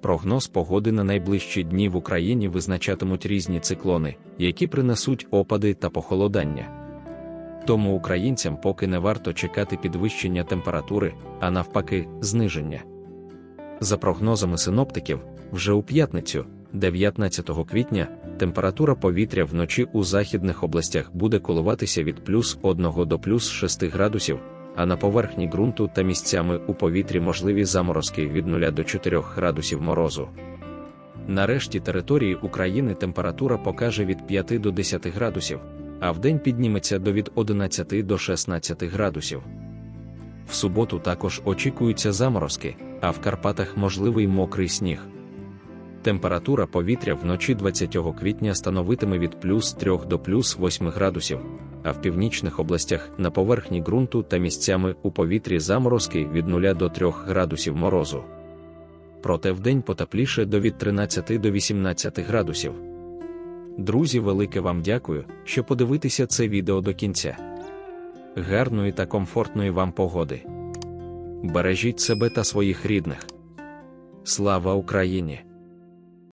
Прогноз погоди на найближчі дні в Україні визначатимуть різні циклони, які принесуть опади та похолодання. Тому українцям поки не варто чекати підвищення температури, а навпаки, зниження. За прогнозами синоптиків, вже у п'ятницю, 19 квітня, температура повітря вночі у західних областях буде коливатися від плюс 1 до плюс 6 градусів, а на поверхні ґрунту та місцями у повітрі можливі заморозки від 0 до 4 градусів морозу. На решті території України температура покаже від 5 до 10 градусів, а вдень підніметься до від 11 до 16 градусів. В суботу також очікуються заморозки, а в Карпатах можливий мокрий сніг. Температура повітря вночі 20 квітня становитиме від плюс 3 до плюс 8 градусів, а в північних областях на поверхні ґрунту та місцями у повітрі заморозки від 0 до 3 градусів морозу. Проте вдень потепліше до від 13 до 18 градусів. Друзі, велике вам дякую, що подивитеся це відео до кінця. Гарної та комфортної вам погоди. Бережіть себе та своїх рідних. Слава Україні!